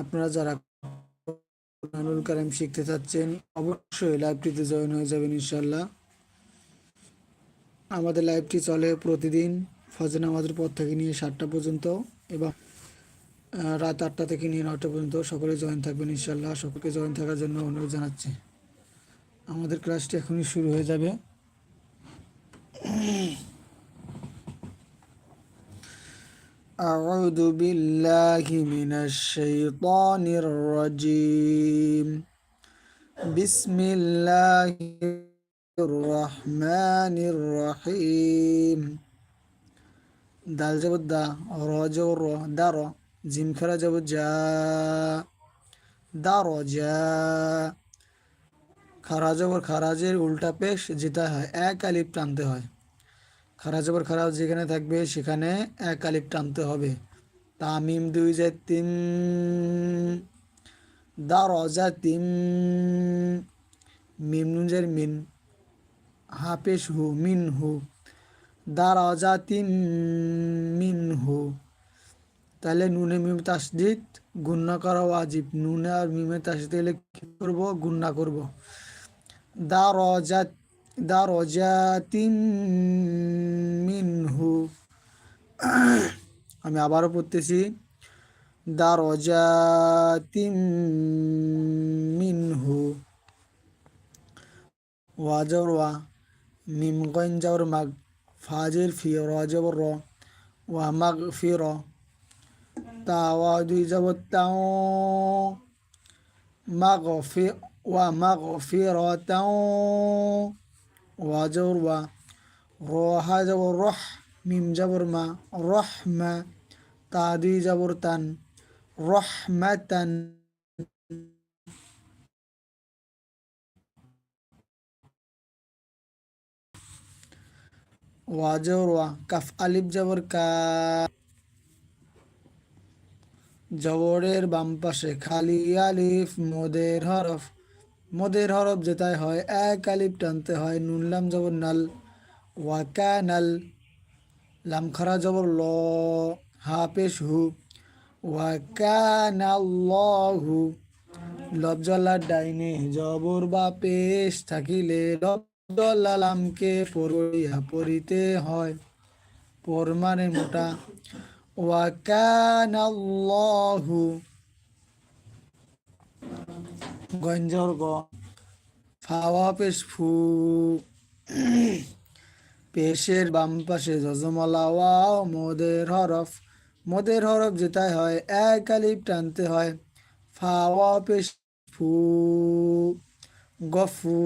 আপনারা যারা কোরআনুল কারিম শিখতে চাচ্ছেন, অবশ্যই লাইভটিতে জয়েন হয়ে যাবেন ইনশাল্লাহ আমাদের লাইভটি চলে প্রতিদিন ফজর নামাজের পর থেকে নিয়ে সাতটা পর্যন্ত এবং রাত আটটা থেকে নিয়ে নটা পর্যন্ত সকলে জয়েন থাকবেন ইনশাল্লাহ সকলকে জয়েন থাকার জন্য অনুরোধ জানাচ্ছি। আমাদের ক্লাসটি এখনই শুরু হয়ে যাবে। أعوذ بالله من الشيطان الرجيم بسم الله الرحمن الرحيم দাল যাব দা র যাব র দা র জিম খেলা যাব যা দা র যা খারাজবর খারাজের উল্টা পেশ যেটা হয় এক আলিপ টানতে হয় খারাজবর খারাজ যেখানে থাকবে, সেখানে এক আলিপ টানতে হবে। তামিম দুই যায় তিন দা রজা তিন মিম নুনজের মিন, হাফেশ হু মিন হু দা তিন মিন হু। তাহলে নুনে মিম তাসদিদ, গুন্না করা ওয়াজিব। নুনে আর মিমে তাসদিদ হলে কি করব, গুন্না করব। দারাজাত মিনহু। আমি আবারও পড়তেছি। মিনহু। ওয়াজর ওয়া যাওয়ার মাগ ফাজের ফি রজবর র ওয়া মাগ ফি র। তাওয়া দুই যাব তাও মাগ ফি ওয়া মাগ ফি ওয়া জবর ওয়া র জবর রহ, মিম জবর মা, রহ মা তা দুই জবর তান রহমাতান ওয়া জবর ওয়া, কাফ আলিফ জবর কা। জবরের বাম পাশে খালি আলিফ, মোদের হরফ। মোদের হরফ যেটাই হয়, এক আলিফ টানতে হয় নুনলাম জবর নাল ওয়াকা নাল, লাম খারা জবর ল হাফেশ হু ওয়াকানাল্লাহু লবজল্লার ডাইনে জবর বা পেশ থাকিলে লবজল্লালামকে পড়িয়া পড়িতে হয়, পর মানে মোটা ওয়াকানাল্লাহু গঞ্জর গ ফাওয়া পেশ ফু, পেশের বাম পাশে যজমলা, ওয়াও, মোদের হরফ মোদের হরফ যেটাই হয়, এক আলিফ টানতে হয় ফাওয়া পেশ ফু, গফু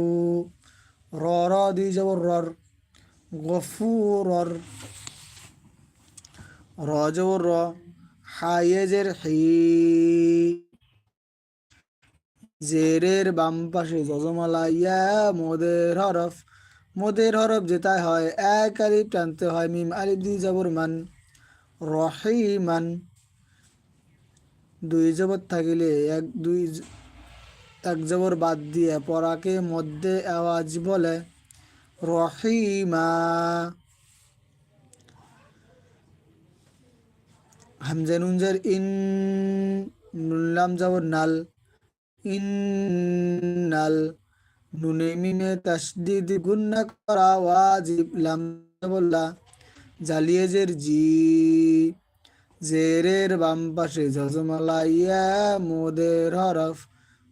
র র দুই যাব রর, গফু, রর, র যাব র, হায়েজের হি। জেরের বাম পাশে জজমালা ইয়া মোদের হরফ। মোদের হরফ যেটাই হয়, এক আলিফ টানতে হয়, মিম আলিফ দুই জবর মান, রহিমান। দুই জবর থাকিলে এক, দুই এক জবর বাদ দিয়ে পরাকে মধ্যে আওয়াজ বলে, রহিমা। হামজা নুনজার ইন নুনলাম জবর নাল। ইন্নাল নুনে মিমে তাসদিদ গুন্না করা ওয়াজিব, লাম বললা জালিয়েজের জি জেরের বাম পাশে জজমালা ইয়া মোদের হরফ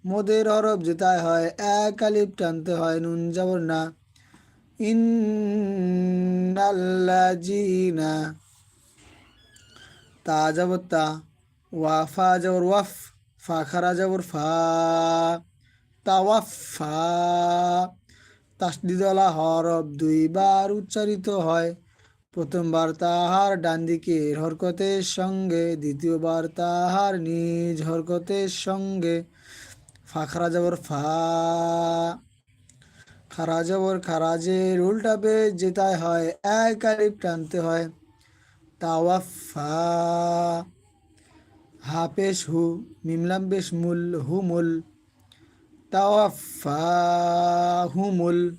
মোদের হরফ যেটাই হয়, এক আলিফ টানতে হয়, নুন যাবর না। ইন্নাল্লাজিনা তা যাবর তা ওয়াফা যাবর ওয়াফ। ফা ফা হরফ দুইবার উচ্চারিত হয়। প্রথমবার তাহার ডান দিকের হরকতের সঙ্গে, দ্বিতীয়বার তাহার নিজ হরকতের সঙ্গে। ফাখরা যাবর ফা খারা যাবর খারাজের উল্টা পেজ যেটাই হয়, এক আলিফ টানতে হয়। তাওয়াফা হাফেশ হু, মিমলাম বেশ মুল, হু হুমুল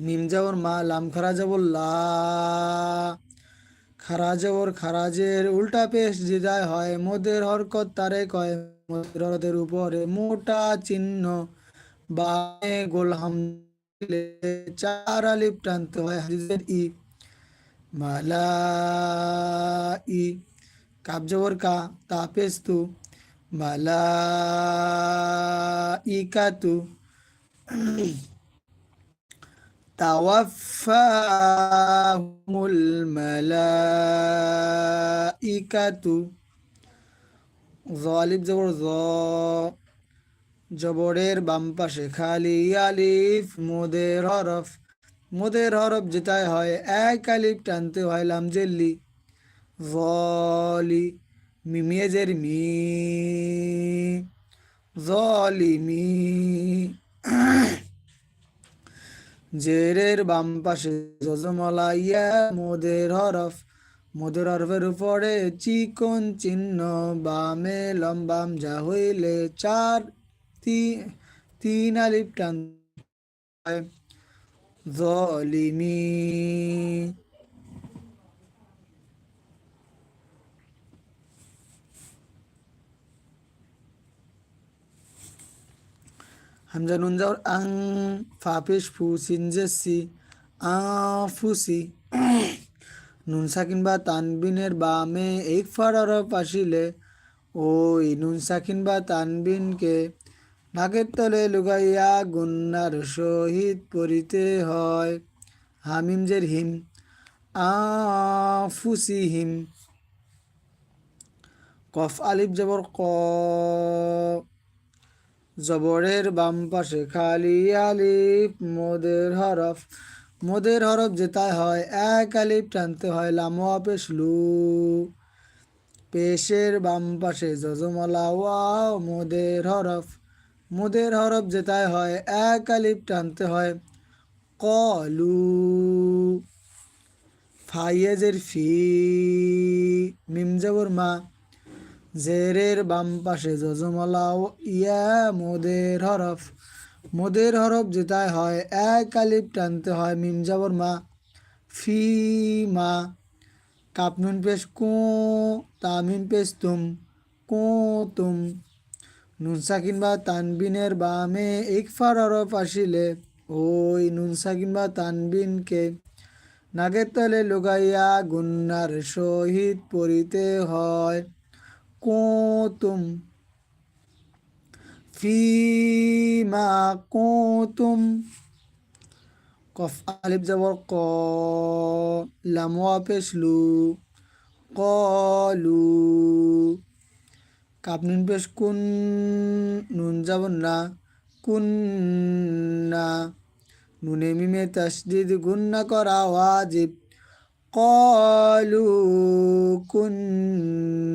মিম যাবর মা, লাম খারা যাবর লা। খারাজের খারাজের উল্টা পেশ জিদায় হয়, মোদের হরকত তারে কয়, মোদের হরদের উপরে মোটা চিহ্ন। বামে গোল হাম চার আলিপ টানতে হয় হাদিসের ই। মালা ই। কাবজবর কা তাপেস তু মালা ইকা তু তাওয়াফাহুল মালাইকাতু জালিব জবর জ, জবরের বাম পাশে খালি আলিফ, মোদের হরফ মোদের হরফ যেটাই হয়, এক আলিফ টানতে হয় লামজেল্লি। জলি মিমিয়েজের মি জলিমি জেরের বাম পাশে জজমলা ইয়া মোদের হরফ মোদের হরফের উপরে চিকন চিহ্ন বামে লম্বাম যা হইলে চার তিন তিন আলিপ টান জলিমি হামজা নুন যাওয়ার আং ফাপেশ ফু সিনজেসি আফুসি নুন সাকিন বা তানবিনের বামে এক ফাড়ার পাশিলে ওই নুন সাকিন বা তানবিনকে নাকের তলে লুগাইয়া গুন্নার সহিত পড়িতে হয় হামিম জের হিম আফুসি হিম কফ আলিফ জবর ক জবরের বাম পাশে খালি আলিফ, মোদের হরফ। মোদের হরফ যেটাই হয় এক আলিফ, টানতে হয় লামোয়া পেশ লু। পেশের বাম পাশে যজমলা ওয়াও, মোদের হরফ। মোদের হরফ যেটাই হয় এক আলিফ, টানতে হয় কলু ফাইয়েজের ফি, মিম জবর মা। জেরের বাম পাশে যজমলাও ইয়া মোদের হরফ। মোদের হরফ যেটাই হয়, এক আলিফ টানতে হয় মিম যাবর মা। ফি মা কাপনুন পেশ কো তামিম পেশ তুম, কো তুম। নুন সাকিন বা তানবিনের বামে ইকফার হরফ আসিলে, ওই নুন সাকিন বা তানবিনকে নাগের তলে লুকাইয়া গুন্নার সহিত পড়িতে হয়। كنتم فيما كنتم কফ আলিফ যাবর ক লাম পেশ লু কলু কাপ নুন পেশ কুন নুন যাবর না কুন না নুনে মিমে তসদিদ গুন্না করা ওয়াজিব قالوا كنا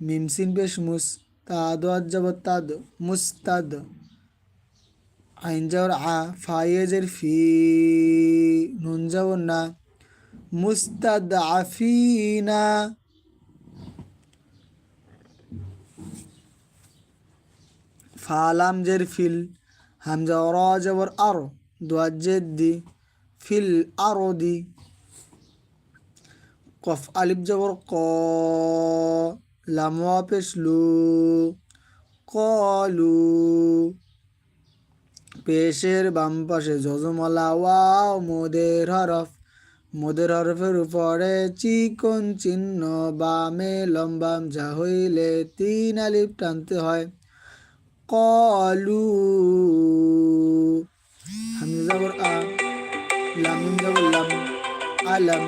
ميم سين بيش مس تاد وجب تاد مستد عين جور ع فايزر في نون جورنا مستضعفين فالام جر فيل همزة وراء جبر أر دوات جدي ফিল আরদি। কফ আলিফ জবর ক লামোয়া পেশলু, কলু। পেশের বাম পাশে যজমলা, ওয়াও, মোদের হরফ। মোদের হরফের উপরে চিকন চিহ্ন, বামে লম্বাম, যা হইলে তিন আলিফ টানতে হয়। কলু। হামজা জবর আ লাম লাম আলম